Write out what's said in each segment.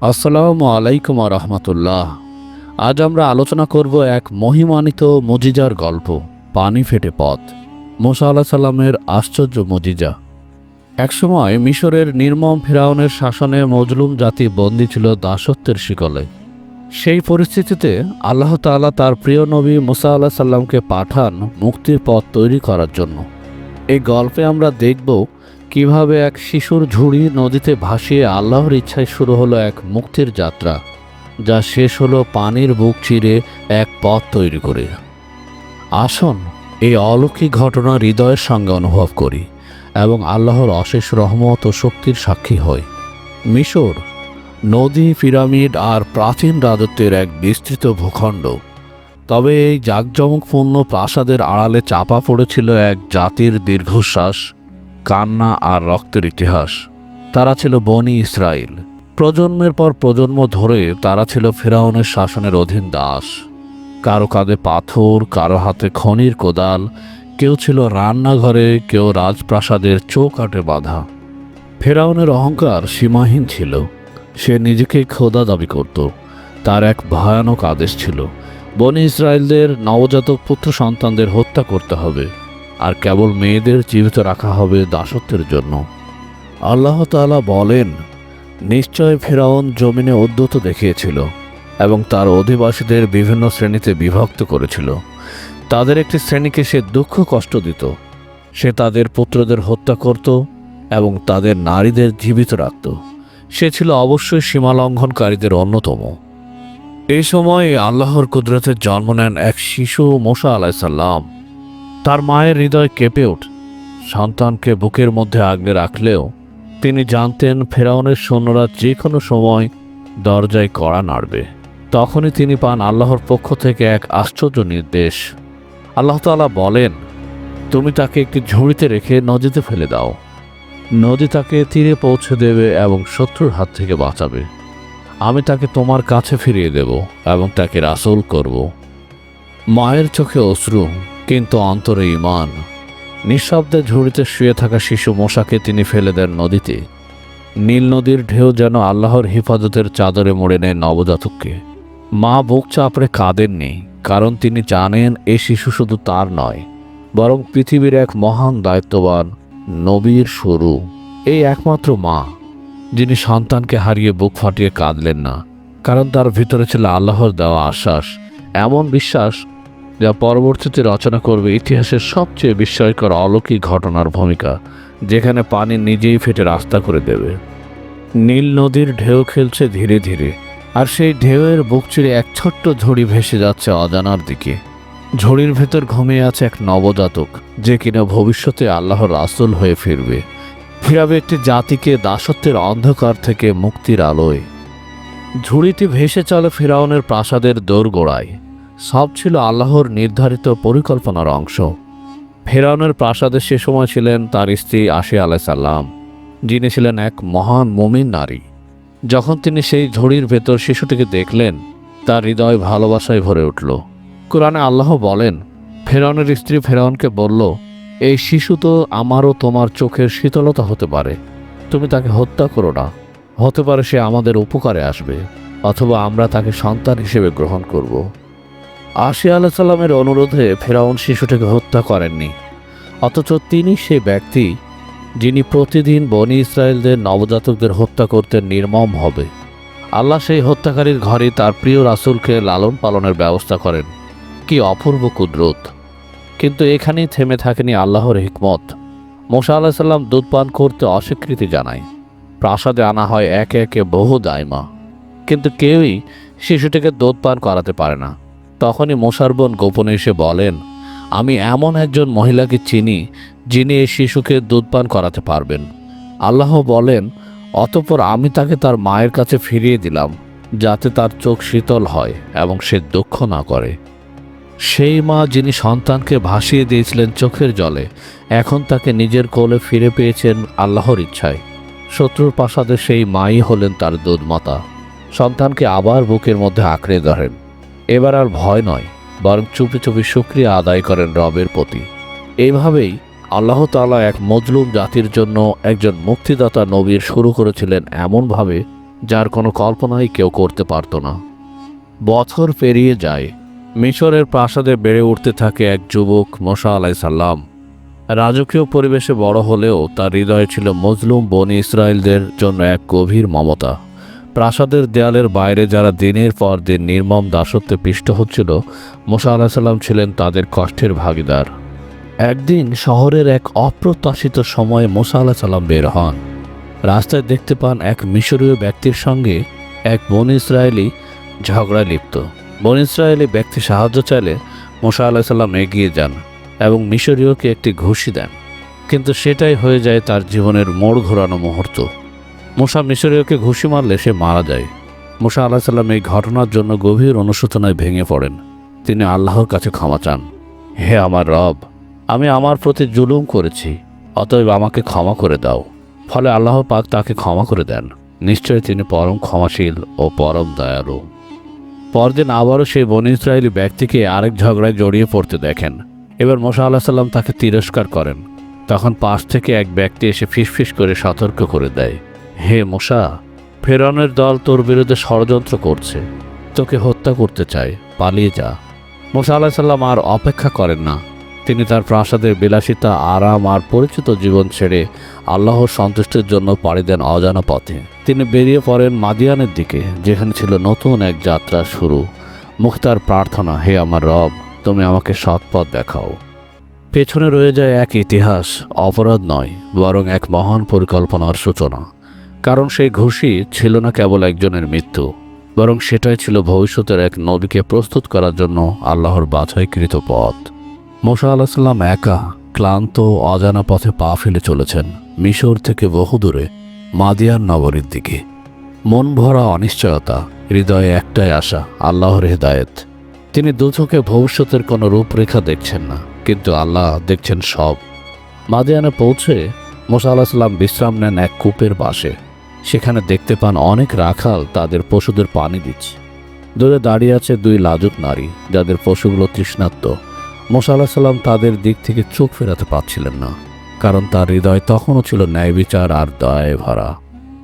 আসসালামু আলাইকুম রহমতুল্লাহ। আজ আমরা আলোচনা করব এক মহিমানিত মজিজার গল্প, পানি ফেটে পথ। মোসা আল্লাহ সাল্লামের আশ্চর্য মজিজা। একসময় মিশরের নির্মম ফেরাউনের শাসনে মজলুম জাতি বন্দী ছিল দাসত্বের শিকলে। সেই পরিস্থিতিতে আল্লাহ তাআলা তার প্রিয় নবী মুসা আল্লাহ সাল্লামকে পাঠান মুক্তির পথ তৈরি করার জন্য। এই গল্পে আমরা দেখব কীভাবে এক শিশুর ঝুড়ি নদীতে ভাসিয়ে আল্লাহর ইচ্ছায় শুরু হলো এক মুক্তির যাত্রা, যা শেষ হলো পানির বুক চিরে এক পথ তৈরি করে। আসুন এই অলৌকিক ঘটনা হৃদয়ের সঙ্গে অনুভব করি এবং আল্লাহর অশেষ রহমত ও শক্তির সাক্ষী হই। মিশর, নদী, পিরামিড আর প্রাচীন রাজত্বের এক বিস্তৃত ভূখণ্ড। তবে এই জাঁকজমকপূর্ণ প্রাসাদের আড়ালে চাপা পড়েছিল এক জাতির দীর্ঘশ্বাস। কান্না আর রক্তের ইতিহাস। তারা ছিল বনি ইসরায়েল প্রজন্মের পর প্রজন্ম ধরে তারা ছিল ফেরাউনের শাসনের অধীন দাস। কারও কাঁধে পাথর, কারও হাতে খনির কোদাল, কেউ ছিল রান্নাঘরে, কেউ রাজপ্রাসাদের চৌকাটে বাঁধা। ফেরাউনের অহংকার সীমাহীন ছিল। সে নিজেকে খোদা দাবি করত। তার এক ভয়ানক আদেশ ছিল, বনি ইসরায়েলদের নবজাতক পুত্র সন্তানদের হত্যা করতে হবে। আর কেবল মেয়েদের জীবিত রাখা হবে দাসত্বের জন্য। আল্লাহ তাআলা বলেন, নিশ্চয় ফেরাউন জমিনে উদ্যত দেখিয়েছিল এবং তার অধিবাসীদের বিভিন্ন শ্রেণীতে বিভক্ত করেছিল। তাদের একটি শ্রেণীকে সে দুঃখ কষ্ট দিত। সে তাদের পুত্রদের হত্যা করত এবং তাদের নারীদের জীবিত রাখত। সে ছিল অবশ্যই সীমালঙ্ঘনকারীদের অন্যতম। এই সময় আল্লাহর কুদরতের জন্ম নেন এক শিশু মোসা আলাইসাল্লাম তার মায়ের হৃদয় কেঁপে ওঠ। সন্তানকে বুকের মধ্যে আগলে রাখলেও তিনি জানতেন ফেরাউনের সৈন্যরা যে কোনো সময় দরজায় কড়া নাড়বে। তখনই তিনি পান আল্লাহর পক্ষ থেকে এক আশ্চর্য নির্দেশ। আল্লাহ তাআলা বলেন, তুমি তাকে একটি ঝুড়িতে রেখে নদীতে ফেলে দাও। নদী তাকে তীরে পৌঁছে দেবে এবং শত্রুর হাত থেকে বাঁচাবে। আমি তাকে তোমার কাছে ফিরিয়ে দেব এবং তাকে রাসূল করব। মায়ের চোখে অশ্রু কিন্তু অন্তরে ইমান নিঃশব্দে ঝুড়িতে শুয়ে থাকা শিশু মশাকে তিনি ফেলে দেন নদীতে। নীল নদীর ঢেউ যেন আল্লাহর হিফাজতের চাদরে মোড়ে নেয় নবজাতককে। মা বুক চাপড়ে কাঁদেননি, কারণ তিনি জানেন এ শিশু শুধু তার নয়, বরং পৃথিবীর এক মহান দায়িত্ববান নবীর শুরু। এই একমাত্র মা, যিনি সন্তানকে হারিয়ে বুক ফাটিয়ে কাঁদলেন না, কারণ তার ভিতরে ছিল আল্লাহর দেওয়া আশ্বাস, এমন বিশ্বাস যা পরবর্তীতে রচনা করবে ইতিহাসের সবচেয়ে বিস্ময়কর অলৌকিক ঘটনার ভূমিকা, যেখানে পানি নিজেই ফেটে রাস্তা করে দেবে। নীল নদীর ঢেউ খেলছে ধীরে ধীরে, আর সেই ঢেউয়ের বুক চিরে এক ছোট্ট ঝুড়ি ভেসে যাচ্ছে অজানার দিকে। ঝুড়ির ভেতর ঘুমিয়ে আছে এক নবজাতক, যে কিনা ভবিষ্যতে আল্লাহর রাসূল হয়ে ফিরবে। ফিরাবে একটি জাতিকে দাসত্বের অন্ধকার থেকে মুক্তির আলোয়। ঝুড়িটি ভেসে চলে ফেরাউনের প্রাসাদের দোরগোড়ায়। সব ছিল আল্লাহর নির্ধারিত পরিকল্পনার অংশ। ফেরাউনের প্রাসাদে সে সময় ছিলেন তার স্ত্রী আশি আলাইসাল্লাম যিনি ছিলেন এক মহান মুমিন নারী। যখন তিনি সেই ঝুড়ির ভেতর শিশুটিকে দেখলেন, তার হৃদয় ভালোবাসায় ভরে উঠল। কোরআনে আল্লাহ বলেন, ফেরাউনের স্ত্রী ফেরাউনকে বলল, এই শিশু তো আমারও তোমার চোখের শীতলতা হতে পারে। তুমি তাকে হত্যা করো না। হতে পারে সে আমাদের উপকারে আসবে, অথবা আমরা তাকে সন্তান হিসেবে গ্রহণ করব। আশি আলাহ সাল্লামের অনুরোধে ফেরাউন শিশুটিকে হত্যা করেননি। অথচ তিনি সে ব্যক্তি যিনি প্রতিদিন বনি ইসরায়েলদের নবজাতকদের হত্যা করতে নির্মম হবে। আল্লাহ সেই হত্যাকারীর ঘরে তার প্রিয় রাসুলকে লালন পালনের ব্যবস্থা করেন। কি অপূর্ব কুদরত। কিন্তু এখানেই থেমে থাকেনি আল্লাহর হিকমত। মোসা আল্লাহ সাল্লাম দুধ পান করতে অস্বীকৃতি জানায়। প্রাসাদে আনা হয় একে একে বহু দায়মা কিন্তু কেউই শিশুটিকে দুধ পান করাতে পারে না। তখনই মোশার বোন গোপনে এসে বলেন, আমি এমন একজন মহিলাকে চিনি যিনি এই শিশুকে দুধ পান করাতে পারবেন। আল্লাহ বলেন, অতপর আমি তাকে তার মায়ের কাছে ফিরিয়ে দিলাম, যাতে তার চোখ শীতল হয় এবং সে দুঃখ না করে। সেই মা যিনি সন্তানকে ভাসিয়ে দিয়েছিলেন চোখের জলে, এখন তাকে নিজের কোলে ফিরে পেয়েছেন আল্লাহর ইচ্ছায়। শত্রুর প্রাসাদে সেই মাই হলেন তার দুধমাতা। সন্তানকে আবার বুকের মধ্যে আঁকড়ে ধরেন। এবার আর ভয় নয়, বরং চুপি চুপি শুক্রিয়া আদায় করেন রবের প্রতি। এইভাবেই আল্লাহ তাআলা এক মজলুম জাতির জন্য একজন মুক্তিদাতা নবীর শুরু করেছিলেন এমনভাবে যার কোনো কল্পনাই কেউ করতে পারত না। বছর পেরিয়ে যায়, মিশরের প্রাসাদে বেড়ে উঠতে থাকে এক যুবক মোসা আলাইসাল্লাম রাজকীয় পরিবেশে বড় হলেও তার হৃদয়ে ছিল মজলুম বনি ইসরায়েলদের জন্য এক গভীর মমতা। প্রাসাদের দেয়ালের বাইরে যারা দিনের পর দিন নির্মম দাসত্বে পিষ্ট হচ্ছিল, মোসা আলাহিসাল্লাম ছিলেন তাদের কষ্টের ভাগিদার। একদিন শহরের এক অপ্রত্যাশিত সময়ে মোসা আলাহ সাল্লাম বের হন। রাস্তায় দেখতে পান এক মিশরীয় ব্যক্তির সঙ্গে এক বন ইসরায়েলি ঝগড়ায় লিপ্ত। বন ইসরায়েলি ব্যক্তি সাহায্য চাইলে মোসা আলাহ সাল্লাম এগিয়ে যান এবং মিশরীয়কে একটি ঘুষি দেন। কিন্তু সেটাই হয়ে যায় তার জীবনের মোড় ঘোরানো মুহূর্ত। মোসা মিশরীয়কে ঘুষি মারলে সে মারা যায়। মোসা আলাহ সাল্লাম এই ঘটনার জন্য গভীর অনুশোচনায় ভেঙে পড়েন। তিনি আল্লাহর কাছে ক্ষমা চান। হে আমার রব, আমি আমার প্রতি জুলুম করেছি, অতএব আমাকে ক্ষমা করে দাও। ফলে আল্লাহ পাক তাকে ক্ষমা করে দেন। নিশ্চয়ই তিনি পরম ক্ষমাশীল ও পরম দয়ালু। পরদিন আবারও সেই বন ইসরায়েলি ব্যক্তিকে আরেক ঝগড়ায় জড়িয়ে পড়তে দেখেন। এবার মোসা আল্লাহ সাল্লাম তাকে তিরস্কার করেন। তখন পাশ থেকে এক ব্যক্তি এসে ফিসফিস করে সতর্ক করে দেয়। হে মশা, ফেরানের দল তোর বিরুদ্ধে ষড়যন্ত্র করছে। তোকে হত্যা করতে চায়, পালিয়ে যা। মোসা আল্লাহ সাল্লাম আর অপেক্ষা করেন না। তিনি তার প্রাসাদের বিলাসিতা, আরাম আর পরিচিত জীবন ছেড়ে আল্লাহর সন্তুষ্টির জন্য পাড়ি দেন অজানা পথে। তিনি বেরিয়ে পড়েন মাদিয়ানের দিকে, যেখানে ছিল নতুন এক যাত্রা শুরু। মুখতার প্রার্থনা, হে আমার রব, তুমি আমাকে সৎ পথ দেখাও। পেছনে রয়ে যায় এক ইতিহাস, অপরাধ নয়, বরং এক মহান পরিকল্পনার সূচনা। কারণ সেই ঘুষি ছিল না কেবল একজনের মৃত্যু, বরং সেটাই ছিল ভবিষ্যতের এক নবীকে প্রস্তুত করার জন্য আল্লাহর বাছাইকৃত পথ। মোসা আলাহিসাল্লাম একা ক্লান্ত, অজানা পথে পা ফেলে চলেছেন মিশর থেকে বহু দূরে মাদিয়ার নগরীর দিকে। মন ভরা অনিশ্চয়তা, হৃদয়ে একটাই আশা, আল্লাহর হেদায়েত। তিনি দুচোখে ভবিষ্যতের কোনো রূপরেখা দেখছেন না, কিন্তু আল্লাহ দেখছেন সব। মাদিয়ানে পৌঁছে মোসা আলাহিসাল্লাম বিশ্রাম নেন এক কূপের পাশে। সেখানে দেখতে পান অনেক রাখাল তাদের পশুদের পানি দিচ্ছে। দূরে দাঁড়িয়ে আছে দুই লাজুক নারী, যাদের পশুগুলো তৃষ্ণাত্ম মোসা সাল্লাম তাদের দিক থেকে চোখ ফেরাতে পারছিলেন না, কারণ তার হৃদয় তখনও ছিল ন্যায় বিচার আর দয়ায় ভরা।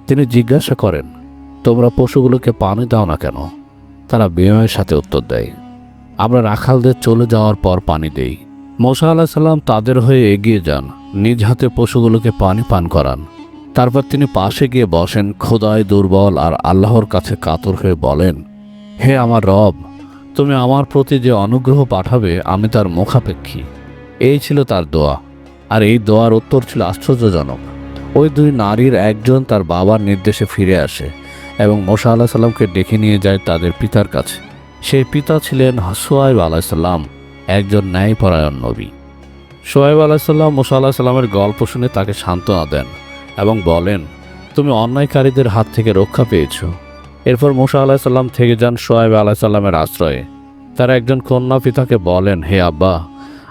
তিনি জিজ্ঞাসা করেন, তোমরা পশুগুলোকে পানি দাও না কেন? তারা বিনয়ের সাথে উত্তর দেয়, আমরা রাখালদের চলে যাওয়ার পর পানি দেই। মোসা আল্লাহ সাল্লাম তাদের হয়ে এগিয়ে যান, নিজ হাতে পশুগুলোকে পানি পান করান। তারপর তিনি পাশে গিয়ে বসেন খোদায় দুর্বল আর আল্লাহর কাছে কাতর হয়ে বলেন, হে আমার রব, তুমি আমার প্রতি যে অনুগ্রহ পাঠাবে, আমি তার মুখাপেক্ষী। এই ছিল তার দোয়া। আর এই দোয়ার উত্তর ছিল আশ্চর্যজনক। ওই দুই নারীর একজন তার বাবার নির্দেশে ফিরে আসে এবং মোশা আল্লাহ সাল্লামকে ডেকে নিয়ে যায় তাদের পিতার কাছে। সেই পিতা ছিলেন সোয়াইব আলাহিসাল্লাম একজন ন্যায়পরায়ণ নবী। সোয়াইব আলাহিসাল্লাম মোশা আল্লাহ সাল্লামের গল্প শুনে তাকে সান্ত্বনা দেন। এবং বলেন, তুমি অন্যায়কারীদের হাত থেকে রক্ষা পেয়েছ। এরপর মুসা আলাহিসাল্লাম থেকে যান সোয়েব আলাহিসাল্লামের আশ্রয়ে। তারা একজন কন্যা পিতাকে বলেন, হে আব্বা,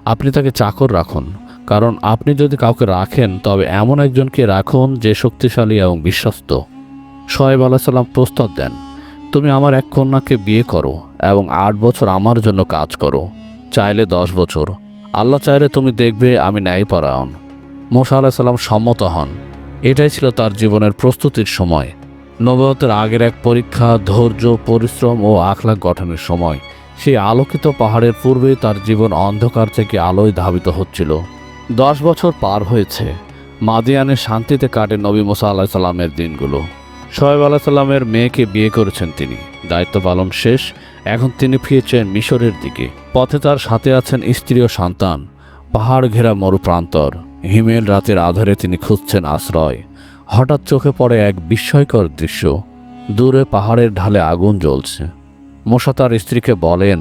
আপনি তাকে চাকর রাখুন। কারণ আপনি যদি কাউকে রাখেন, তবে এমন একজনকে রাখুন যে শক্তিশালী এবং বিশ্বস্ত। সোয়েব আলাহিসাল্লাম প্রস্তাব দেন, তুমি আমার এক কন্যাকে বিয়ে করো এবং আট বছর আমার জন্য কাজ করো। চাইলে দশ বছর। আল্লাহ চাইলে তুমি দেখবে আমি ন্যায়পরায়ণ। মোসা আলাহিসাল্লাম সম্মত হন। এটাই ছিল তার জীবনের প্রস্তুতির সময়। নবতের আগের এক পরীক্ষা, ধৈর্য, পরিশ্রম ও আখলাখ গঠনের সময়। সেই আলোকিত পাহাড়ের পূর্বেই তার জীবন অন্ধকার থেকে আলোয় ধাবিত হচ্ছিল। দশ বছর পার হয়েছে। মাদিয়ানে শান্তিতে কাটে নবী মোসা আল্লাহ সাল্লামের দিনগুলো। সোহেব আল্লাহ সাল্লামের মেয়েকে বিয়ে করেছেন তিনি। দায়িত্ব পালন শেষ। এখন তিনি ফিরেছেন মিশরের দিকে। পথে তার সাথে আছেন স্ত্রী ও সন্তান। পাহাড় ঘেরা মরুপ্রান্তর। হিমেল রাতের আধারে তিনি খুঁজছেন আশ্রয়। হঠাৎ চোখে পড়ে এক বিস্ময়কর দৃশ্য। দূরে পাহাড়ের ঢালে আগুন জ্বলছে। মশা তার স্ত্রীকে বলেন,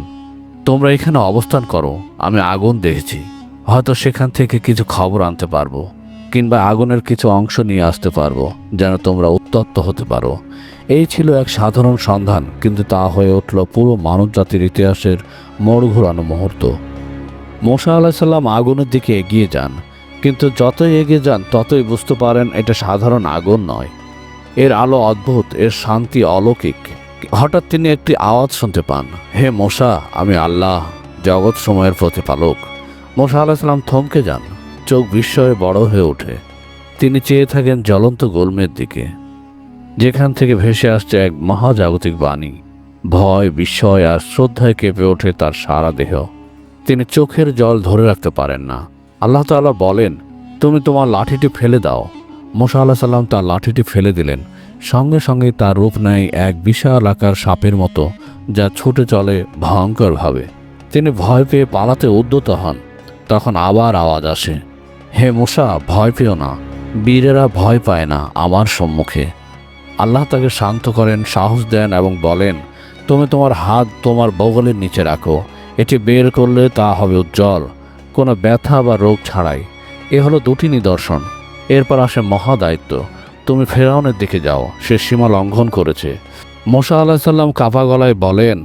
তোমরা এখানে অবস্থান করো, আমি আগুন দেখেছি। হয়তো সেখান থেকে কিছু খবর আনতে পারব, কিংবা আগুনের কিছু অংশ নিয়ে আসতে পারব, যেন তোমরা উত্তপ্ত হতে পারো। এই ছিল এক সাধারণ সন্ধান, কিন্তু তা হয়ে উঠল পুরো মানব জাতির ইতিহাসের মোড় ঘোরানো মুহূর্ত। মোসা আলাহিসাল্লাম আগুনের দিকে এগিয়ে যান। কিন্তু যতই এগিয়ে যান, ততই বুঝতে পারেন এটা সাধারণ আগুন নয়। এর আলো অদ্ভুত, এর শান্তি অলৌকিক। হঠাৎ তিনি একটি আওয়াজ শুনতে পান। হে মোশা আমি আল্লাহ, জগৎ সময়ের প্রতিপালক। মোশা আলাহিসাল্লাম থমকে যান। চোখ বিস্ময়ে বড় হয়ে ওঠে। তিনি চেয়ে থাকেন জ্বলন্ত গোলমের দিকে, যেখান থেকে ভেসে আসছে এক মহাজাগতিক বাণী। ভয়, বিস্ময় আর শ্রদ্ধায় কেঁপে ওঠে তার সারা দেহ। তিনি চোখের জল ধরে রাখতে পারেন না। আল্লাহ তাআলা বলেন, তুমি তোমার লাঠিটি ফেলে দাও। মোসা আল্লাহ সাল্লাম তার লাঠিটি ফেলে দিলেন। সঙ্গে সঙ্গে তার রূপ নেয় এক বিশাল আকার সাপের মতো, যা ছুটে চলে ভয়ঙ্করভাবে। তিনি ভয় পেয়ে পালাতে উদ্যত হন। তখন আবার আওয়াজ আসে, হে মোসা, ভয় পেও না। বীরেরা ভয় পায় না আমার সম্মুখে। আল্লাহ তাকে শান্ত করেন, সাহস দেন এবং বলেন, তুমি তোমার হাত তোমার বগলের নিচে রাখো। এটি বের করলে তা হবে উজ্জ্বল। কোনো ব্যথা বা রোগ ছাড়াই। এ হলো দুটি নিদর্শন। এরপর আসে মহাদায়িত্ব। তুমি ফেরাউনের দিকে যাও, সে সীমা লঙ্ঘন করেছে। মোসা আল্লাহ সাল্লাম কাপা গলায় বলেন,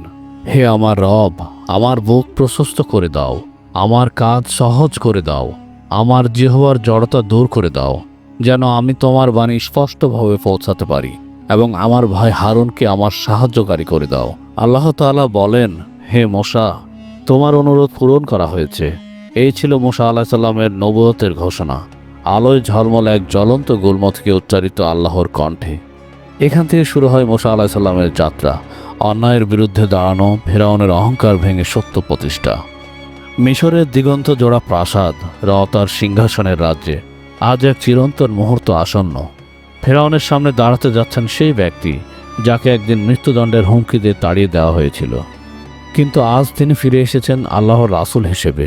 হে আমার রব, আমার বুক প্রশস্ত করে দাও, আমার কাজ সহজ করে দাও, আমার জিহ্বার জড়তা দূর করে দাও, যেন আমি তোমার বাণী স্পষ্টভাবে পৌঁছাতে পারি এবং আমার ভাই হারুনকে আমার সাহায্যকারী করে দাও। আল্লাহ তাআলা বলেন, হে মশা তোমার অনুরোধ পূরণ করা হয়েছে। এই ছিল মোসা আল্লাহ সাল্লামের নবুয়তের ঘোষণা। আলোয় ঝলমল এক জ্বলন্ত গুল্ম থেকে উচ্চারিত আল্লাহর কণ্ঠে। এখান থেকে শুরু হয় মোসা আল্লাহ সাল্লামের যাত্রা। অন্যায়ের বিরুদ্ধে দাঁড়ানো, ফেরাউনের অহংকার ভেঙে সত্য প্রতিষ্ঠা। মিশরের দিগন্ত জোড়া প্রাসাদ র তার সিংহাসনের রাজ্যে, আজ এক চিরন্তন মুহূর্ত আসন্ন। ফেরাউনের সামনে দাঁড়াতে যাচ্ছেন সেই ব্যক্তি, যাকে একদিন মৃত্যুদণ্ডের হুমকি দিয়ে তাড়িয়ে দেওয়া হয়েছিল। কিন্তু আজ তিনি ফিরে এসেছেন আল্লাহর রাসূল হিসেবে।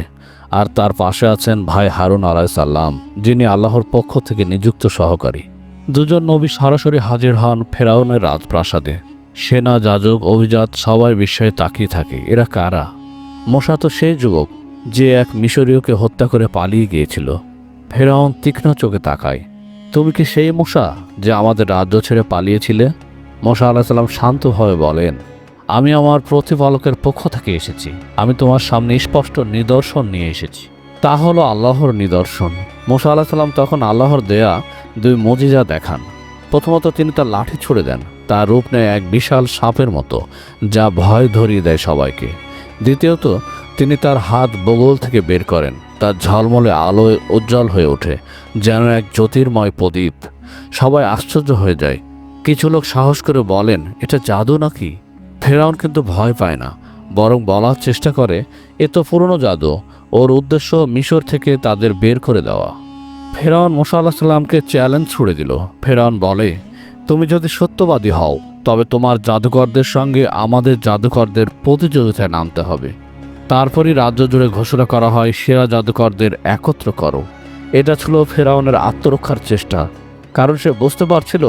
আর তার পাশে আছেন ভাই হারুন আলাইসাল্লাম যিনি আল্লাহর পক্ষ থেকে নিযুক্ত সহকারী। দুজন নবী সরাসরি হাজির হন ফেরাউনের রাজপ্রাসাদে। সেনা, যাজক, অভিজাত, সবাই বিস্ময়ে তাকিয়ে থাকে, এরা কারা? মশা তো সেই যুবক, যে এক মিশরীয়কে হত্যা করে পালিয়ে গিয়েছিল। ফেরাউন তীক্ষ্ণ চোখে তাকায়। তুমি কি সেই মশা, যে আমাদের রাজ্য ছেড়ে পালিয়েছিলে? মশা আল্লাহ সাল্লাম শান্তভাবে বলেন আমি আমার প্রতিপালকের পক্ষ থেকে এসেছি। আমি তোমার সামনে স্পষ্ট নিদর্শন নিয়ে এসেছি। তা হলো আল্লাহর নিদর্শন। মোসা আল্লাহ সাল্লাম তখন আল্লাহর দেয়া দুই মজিজা দেখান। প্রথমত তিনি তার লাঠি ছুড়ে দেন। তার রূপ নেয় এক বিশাল সাপের মতো, যা ভয় ধরিয়ে দেয় সবাইকে। দ্বিতীয়ত, তিনি তার হাত বগল থেকে বের করেন। তার ঝলমলে আলোয় উজ্জ্বল হয়ে ওঠে, যেন এক জ্যোতির্ময় প্রদীপ। সবাই আশ্চর্য হয়ে যায়। কিছু লোক সাহস করে বলেন, এটা জাদু নাকি? ফেরাউন কিন্তু ভয় পায় না, বরং বলার চেষ্টা করে, এ তো পুরনো জাদু, ওর উদ্দেশ্য মিশর থেকে তাদের বের করে দেওয়া। ফেরাউন মোসা আল্লাহ সাল্লামকে চ্যালেঞ্জ ছুড়ে দিল। ফেরাউন বলে, তুমি যদি সত্যবাদী হও, তবে তোমার জাদুকরদের সঙ্গে আমাদের জাদুকরদের প্রতিযোগিতায় নামতে হবে। তারপরই রাজ্য জুড়ে ঘোষণা করা হয়, সেরা জাদুকরদের একত্র করো। এটা ছিল ফেরাউনের আত্মরক্ষার চেষ্টা। কারণ সে বুঝতে পারছিল,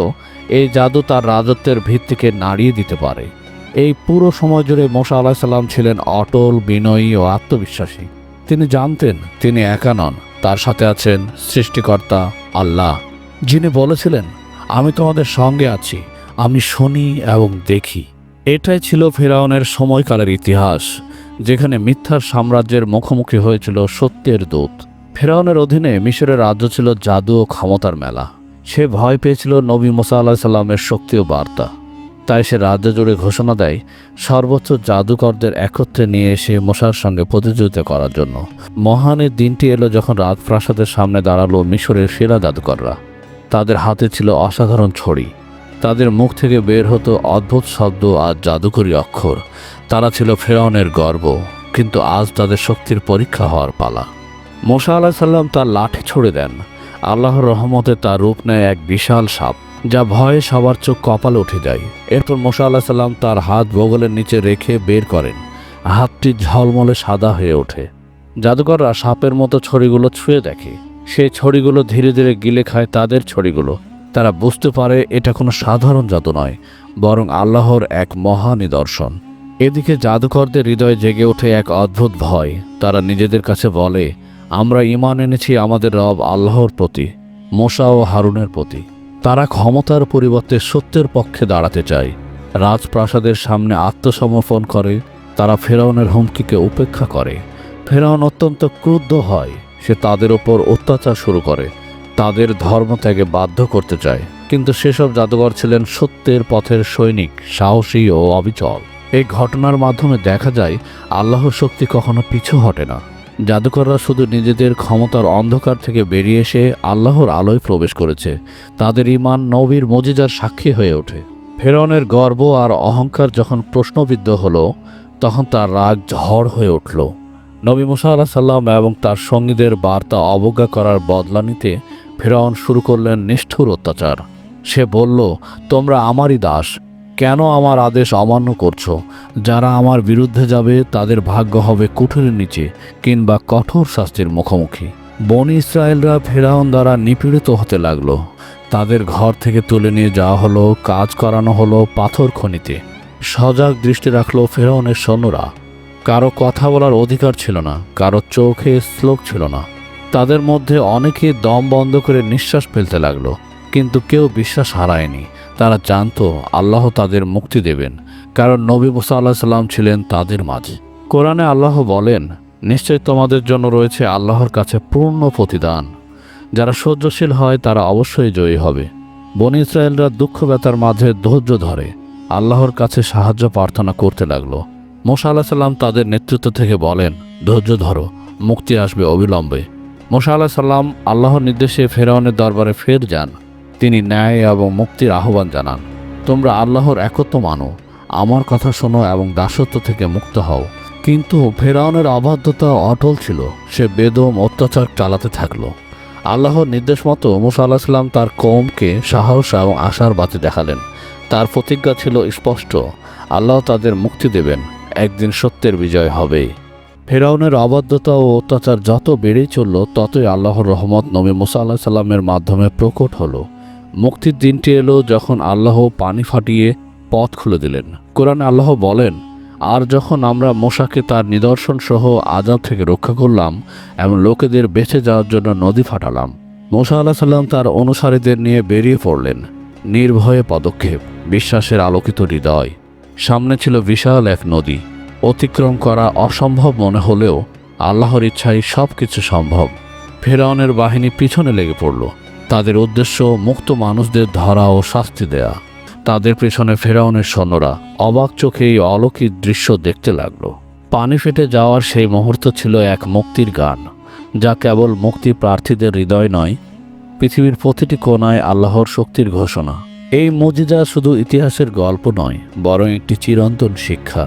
এই জাদু তার রাজত্বের ভিত্তিকে নাড়িয়ে দিতে পারে। এই পুরো সময় জুড়ে মোসা আলাহ সাল্লাম ছিলেন অটল, বিনয়ী ও আত্মবিশ্বাসী। তিনি জানতেন তিনি একা নন, তার সাথে আছেন সৃষ্টিকর্তা আল্লাহ। যিনি বলেছিলেন, আমি তোমাদের সঙ্গে আছি, আমি শুনি এবং দেখি। এটাই ছিল ফেরাউনের সময়কালের ইতিহাস, যেখানে মিথ্যার সাম্রাজ্যের মুখোমুখি হয়েছিল সত্যের দূত। ফেরাউনের অধীনে মিশরের রাজ্য ছিল জাদু ও ক্ষমতার মেলা। সে ভয় পেয়েছিল নবী মোসা আল্লাহ সাল্লামের শক্তি ও বার্তা। তাই সে রাজ্য জুড়ে ঘোষণা দেয়, সর্বোচ্চ জাদুকরদের একত্রে নিয়ে এসে মশার সঙ্গে প্রতিযোগিতা করার জন্য। মহানের দিনটি এলো যখন রাজপ্রাসাদের সামনে দাঁড়াল মিশরের সেরা জাদুকররা। তাদের হাতে ছিল অসাধারণ ছড়ি। তাদের মুখ থেকে বের হতো অদ্ভুত শব্দ আর জাদুকরী অক্ষর। তারা ছিল ফেরাউনের গর্ব, কিন্তু আজ তাদের শক্তির পরীক্ষা হওয়ার পালা। মোসা আলাহ সাল্লাম তার লাঠি ছুড়ে দেন। আল্লাহর রহমতে তার রূপ নেয় এক বিশাল সাপ। যা ভয়ে সবার চোখ কপালে উঠে যায়। এরপর মোসা আল্লাহ সাল্লাম তার হাত বগলের নিচে রেখে বের করেন। হাতটি ঝলমলে সাদা হয়ে ওঠে। জাদুকররা সাপের মতো ছড়িগুলো ছুঁয়ে দেখে। সেই ছড়িগুলো ধীরে ধীরে গিলে খায় তাদের ছড়িগুলো। তারা বুঝতে পারে এটা কোনো সাধারণ জাদু নয়, বরং আল্লাহর এক মহা নিদর্শন। এদিকে জাদুকরদের হৃদয়ে জেগে ওঠে এক অদ্ভুত ভয়। তারা নিজেদের কাছে বলে, আমরা ইমান এনেছি আমাদের রব আল্লাহর প্রতি, মোসা ও হারুনের প্রতি। তারা ক্ষমতার পরিবর্তে সত্যের পক্ষে দাঁড়াতে চায়। রাজপ্রাসাদের সামনে আত্মসমর্পণ করে, তারা ফেরাউনের হুমকিকে উপেক্ষা করে। ফেরাউন অত্যন্ত ক্রুদ্ধ হয়, সে তাদের ওপর অত্যাচার শুরু করে, তাদের ধর্ম ত্যাগে বাধ্য করতে চায়। কিন্তু সেসব জাদুঘর ছিলেন সত্যের পথের সৈনিক, সাহসী ও অবিচল। এই ঘটনার মাধ্যমে দেখা যায়, আল্লাহর শক্তি কখনো পিছু হটে না। জাদুকররা শুধু নিজেদের ক্ষমতার অন্ধকার থেকে বেরিয়ে এসে আল্লাহর আলোয় প্রবেশ করেছে। তাদের ইমান নবীর মজিজার সাক্ষী হয়ে ওঠে। ফেরনের গর্ব আর অহংকার যখন প্রশ্নবিদ্ধ হলো, তখন তার রাগ ঝড় হয়ে উঠল। নবী মুসা আল্লাহ সাল্লাম এবং তার সঙ্গীদের বার্তা অবজ্ঞা করার বদলা নিতে ফেরাউন শুরু করলেন নিষ্ঠুর অত্যাচার। সে বলল, তোমরা আমারই দাস কেন আমার আদেশ অমান্য করছ? যারা আমার বিরুদ্ধে যাবে, তাদের ভাগ্য হবে কুঠুরের নিচে কিংবা কঠোর শাস্তির মুখোমুখি। বন ইসরায়েলরা ফেরাউন দ্বারা নিপীড়িত হতে লাগল। তাদের ঘর থেকে তুলে নিয়ে যাওয়া হলো, কাজ করানো হলো পাথর খনিতে। সজাগ দৃষ্টি রাখল ফেরাউনের সৈন্যরা। কারও কথা বলার অধিকার ছিল না, কারও চোখে শ্লোক ছিল না। তাদের মধ্যে অনেকে দম বন্ধ করে নিঃশ্বাস ফেলতে লাগল, কিন্তু কেউ বিশ্বাস হারায়নি। তারা জানত আল্লাহ তাদের মুক্তি দেবেন, কারণ নবী মুসা আল্লাহ সাল্লাম ছিলেন তাদের মাঝে। কোরআনে আল্লাহ বলেন, নিশ্চয় তোমাদের জন্য রয়েছে আল্লাহর কাছে পূর্ণ প্রতিদান। যারা সহ্যশীল হয়, তারা অবশ্যই জয়ী হবে। বনি ইসরায়েলরা দুঃখ ব্যথার মাঝে ধৈর্য ধরে আল্লাহর কাছে সাহায্য প্রার্থনা করতে লাগল। মোসা আল্লাহ সাল্লাম তাদের নেতৃত্ব থেকে বলেন, ধৈর্য ধরো, মুক্তি আসবে অবিলম্বে। মোসা আল্লাহ সাল্লাম আল্লাহর নির্দেশে ফেরাউনের দরবারে ফের যান। তিনি ন্যায় এবং মুক্তির আহ্বান জানান। তোমরা আল্লাহর একত্ব মানো, আমার কথা শোনো এবং দাসত্ব থেকে মুক্ত হও। কিন্তু ফেরাউনের অবাধ্যতা অটল ছিল, সে বেদম অত্যাচার চালাতে থাকল। আল্লাহর নির্দেশ মতো মুসা তার কৌমকে সাহস এবং আশার বাতি দেখালেন। তার প্রতিজ্ঞা ছিল স্পষ্ট, আল্লাহ তাদের মুক্তি দেবেন, একদিন সত্যের বিজয় হবেই ফেরাউনের অবাধ্যতা ও অত্যাচার যত বেড়েই চলল, ততই আল্লাহর রহমত নবী মুসা আল্লাহ সাল্লামের মাধ্যমে প্রকট হলো। মুক্তির দিনটি এলো যখন আল্লাহ পানি ফাটিয়ে পথ খুলে দিলেন। কোরআন আল্লাহ বলেন, আর যখন আমরা মশাকে তার নিদর্শন সহ আজাব থেকে রক্ষা করলাম এবং লোকেদের বেঁচে যাওয়ার জন্য নদী ফাটালাম, মোসা আল্লাহ সাল্লাম তার অনুসারীদের নিয়ে বেরিয়ে পড়লেন। নির্ভয়ে পদক্ষেপ, বিশ্বাসের আলোকিত হৃদয়, সামনে ছিল বিশাল এক নদী। অতিক্রম করা অসম্ভব মনে হলেও আল্লাহর ইচ্ছায় সব কিছু সম্ভব। ফেরাউনের বাহিনী পিছনে লেগে পড়ল। তাদের উদ্দেশ্য মুক্ত মানুষদের ধরা ও শাস্তি দেয়া। তাদের পেছনে ফেরাউনের সৈন্যরা অবাক চোখে এই অলৌকিক দৃশ্য দেখতে লাগল। পানি ফেটে যাওয়ার সেই মুহূর্ত ছিল এক মুক্তির গান, যা কেবল মুক্তি প্রার্থীদের হৃদয় নয়, পৃথিবীর প্রতিটি কোনায় আল্লাহর শক্তির ঘোষণা। এই মজিজা শুধু ইতিহাসের গল্প নয়, বরং একটি চিরন্তন শিক্ষা,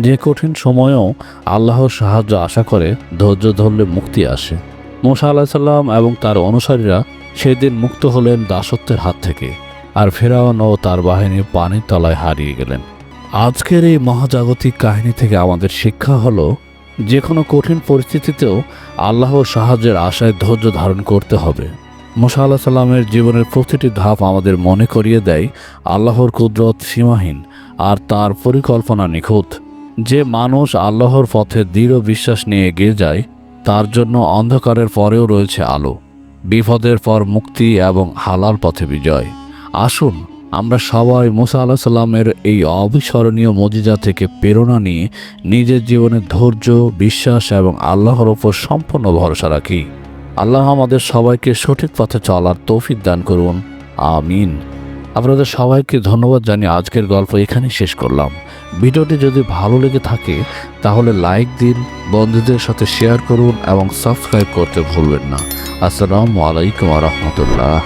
যে কঠিন সময়েও আল্লাহর সাহায্য আশা করে ধৈর্য ধরলে মুক্তি আসে। মোসা আল্লাহ সাল্লাম এবং তার অনুসারীরা সেদিন মুক্ত হলেন দাসত্বের হাত থেকে, আর ফেরাউন ও তার বাহিনী পানির তলায় হারিয়ে গেলেন। আজকের এই মহাজাগতিক কাহিনী থেকে আমাদের শিক্ষা হলো, যে কোনো কঠিন পরিস্থিতিতেও আল্লাহর সাহায্যের আশায় ধৈর্য ধারণ করতে হবে। মোসা আল্লাহ সাল্লামের জীবনের প্রতিটি ধাপ আমাদের মনে করিয়ে দেয়, আল্লাহর কুদরত সীমাহীন আর তার পরিকল্পনা নিখুঁত। যে মানুষ আল্লাহর পথে দৃঢ় বিশ্বাস নিয়ে এগিয়ে যায়, তার জন্য অন্ধকারের পরেও রয়েছে আলো। বিপদের পর মুক্তি এবং হালাল পথে বিজয়। আসুন, আমরা সবাই মুসা আল্লাহ সাল্লামের এই অবিস্মরণীয় মজিজা থেকে প্রেরণা নিয়ে নিজের জীবনে ধৈর্য, বিশ্বাস এবং আল্লাহর ওপর সম্পূর্ণ ভরসা রাখি। আল্লাহ আমাদের সবাইকে সঠিক পথে চলার তৌফিক দান করুন। আমিন। আপনাদের সবাইকে ধন্যবাদ জানিয়ে আজকের গল্প এখানেই শেষ করলাম। ভিডিওটি যদি ভালো লেগে থাকে, তাহলে লাইক দিন, বন্ধুদের সাথে শেয়ার করুন এবং সাবস্ক্রাইব করতে ভুলবেন না। আসসালামু আলাইকুম রহমতুল্লাহ।